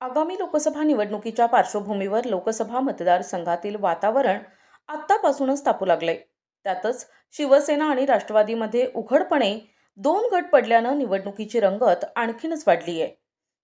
आगामी लोकसभा निवडणुकीच्या पार्श्वभूमीवर लोकसभा मतदारसंघातील वातावरण आत्तापासूनच तापू लागले त्यातच शिवसेना आणि राष्ट्रवादीमध्ये उघडपणे दोन गट पडल्यानं निवडणुकीची रंगत आणखीनच वाढली आहे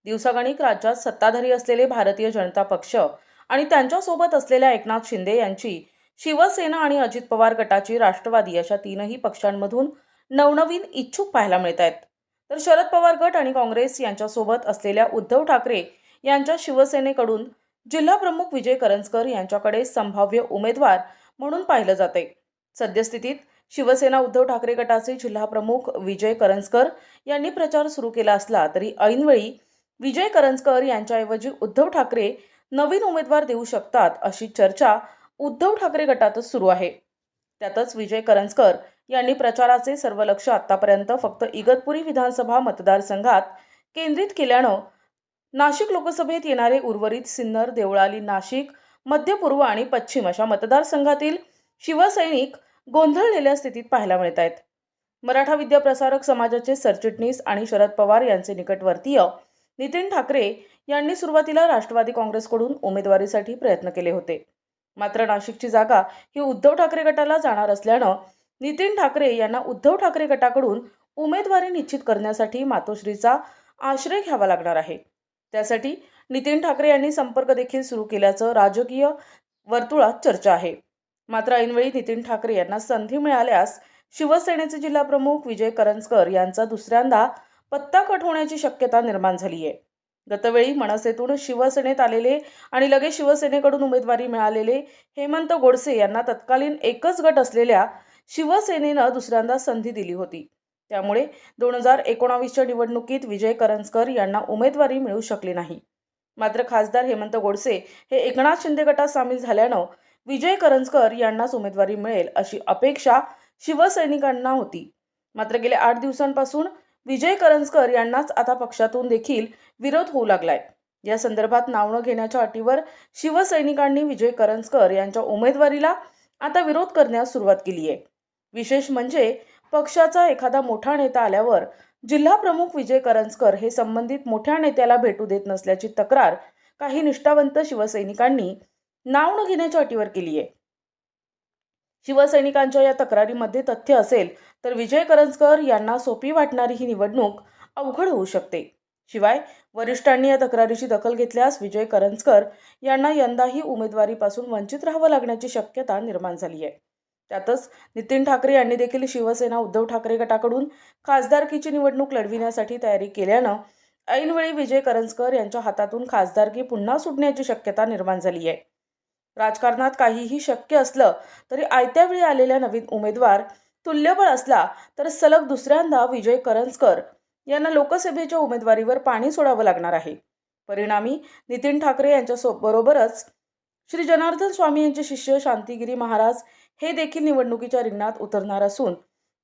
दिवसागणिक राज्यात सत्ताधारी असलेले भारतीय जनता पक्ष आणि त्यांच्यासोबत असलेल्या एकनाथ शिंदे यांची शिवसेना आणि अजित पवार गटाची राष्ट्रवादी अशा तीनही पक्षांमधून नवनवीन इच्छुक पाहायला मिळत आहेत तर शरद पवार गट आणि काँग्रेस यांच्यासोबत असलेल्या उद्धव ठाकरे यांच्या शिवसेनेकडून जिल्हा प्रमुख विजय करंजकर यांच्याकडे संभाव्य उमेदवार म्हणून पाहिलं जाते. सद्यस्थितीत शिवसेना उद्धव ठाकरे गटाचे जिल्हा प्रमुख विजय करंजकर यांनी प्रचार सुरू केला असला तरी ऐनवेळी विजय करंजकर यांच्याऐवजी उद्धव ठाकरे नवीन उमेदवार देऊ शकतात अशी चर्चा उद्धव ठाकरे गटातच सुरू आहे. त्यातच विजय करंजकर यांनी प्रचाराचे सर्व लक्ष आतापर्यंत फक्त इगतपुरी विधानसभा मतदारसंघात केंद्रित केल्यानं नाशिक लोकसभेत येणारे उर्वरित सिन्नर देवळाली नाशिक मध्य पूर्व आणि पश्चिम अशा मतदारसंघातील शिवसैनिक गोंधळलेल्या स्थितीत पाहायला मिळत आहेत. मराठा विद्याप्रसारक समाजाचे सरचिटणीस आणि शरद पवार यांचे निकटवर्तीय नितीन ठाकरे यांनी सुरुवातीला राष्ट्रवादी काँग्रेसकडून उमेदवारीसाठी प्रयत्न केले होते. मात्र नाशिकची जागा ही उद्धव ठाकरे गटाला जाणार असल्यानं नितीन ठाकरे यांना उद्धव ठाकरे गटाकडून उमेदवारी निश्चित करण्यासाठी मातोश्रीचा आश्रय घ्यावा लागणार आहे. त्यासाठी नितीन ठाकरे यांनी संपर्क देखील सुरू केल्याचं राजकीय वर्तुळात चर्चा आहे. मात्र ऐनवेळी नितीन ठाकरे यांना संधी मिळाल्यास शिवसेनेचे जिल्हाप्रमुख विजय करंजकर यांचा दुसऱ्यांदा पत्ता कट होण्याची शक्यता निर्माण झाली आहे. गतवेळी मनसेतून शिवसेनेत आलेले आणि लगेच शिवसेनेकडून उमेदवारी मिळालेले हेमंत गोडसे यांना तत्कालीन एकच गट असलेल्या शिवसेनेनं दुसऱ्यांदा संधी दिली होती. त्यामुळे दोन हजार एकोणावीसच्या निवडणुकीत विजय करंजकर यांना उमेदवारी मिळू शकली नाही. मात्र खासदार हेमंत गोडसे हे एकनाथ शिंदे गटात सामील झाल्यानं विजय करंजकर यांनाच उमेदवारी मिळेल अशी अपेक्षा शिवसैनिकांना होती. मात्र गेल्या आठ दिवसांपासून विजय करंजकर यांनाच आता पक्षातून देखील विरोध होऊ लागलाय. या संदर्भात नाव न घेण्याच्या अटीवर शिवसैनिकांनी विजय करंजकर यांच्या उमेदवारीला आता विरोध करण्यास सुरुवात केली आहे विशेष म्हणजे पक्षाचा एखादा मोठा नेता आल्यावर जिल्हा प्रमुख विजय करंजकर हे संबंधित मोठ्या नेत्याला भेटू देत नसल्याची तक्रार काही निष्ठावंत शिवसैनिकांनी नाव न घेण्याच्या अटीवर केली आहे. शिवसैनिकांच्या या तक्रारीमध्ये तथ्य असेल तर विजय करंजकर यांना सोपी वाटणारी ही निवडणूक अवघड होऊ शकते. शिवाय वरिष्ठांनी या तक्रारीची दखल घेतल्यास विजय करंजकर यांना यंदाही उमेदवारीपासून वंचित राहावं लागण्याची शक्यता निर्माण झाली आहे. त्यातच नितीन ठाकरे यांनी देखील शिवसेना उद्धव ठाकरे गटाकडून खासदारकीची निवडणूक लढविण्यासाठी तयारी केल्यानं ऐनवेळी विजय करंजकर यांच्या हातातून खासदारकी पुन्हा सुटण्याची शक्यता निर्माण झाली आहे. राजकारणात काहीही शक्य असलं तरी आयत्या वेळी आलेला नवीन उमेदवार तुल्यबळ असला तर सलग दुसऱ्यांदा विजय करंजकर यांना लोकसभेच्या उमेदवारीवर पाणी सोडावं लागणार आहे. परिणामी नितीन ठाकरे यांच्या बरोबरच श्री जनार्दन स्वामी यांचे शिष्य शांतिगिरी महाराज हे देखील निवडणुकीच्या रिंगणात उतरणार असून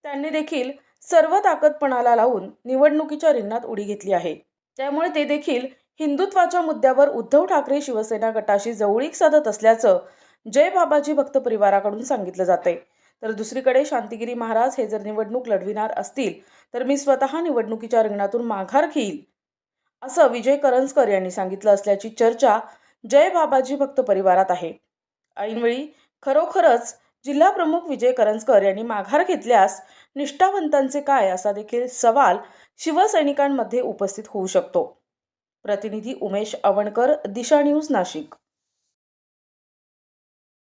त्यांनी देखील सर्व ताकदपणाला लावून निवडणुकीच्या रिंगणात उडी घेतली आहे. त्यामुळे ते देखील हिंदुत्वाच्या मुद्द्यावर उद्धव ठाकरे शिवसेना गटाशी जवळीक साधत असल्याचं जय बाबाजी भक्त परिवाराकडून सांगितलं जाते तर दुसरीकडे शांतिगिरी महाराज हे जर निवडणूक लढविणार असतील तर मी स्वतः निवडणुकीच्या रिंगणातून माघार घेईल असं विजय करंजकर यांनी सांगितलं असल्याची चर्चा जय बाबाजी भक्त परिवारात आहे. ऐनवेळी खरोखरच जिल्हा प्रमुख विजय करंजकर यांनी माघार घेतल्यास निष्ठावंतांचे काय असा देखील सवाल शिवसैनिकांमध्ये उपस्थित होऊ शकतो. प्रतिनिधी उमेश अवणकर दिशा न्यूज नाशिक.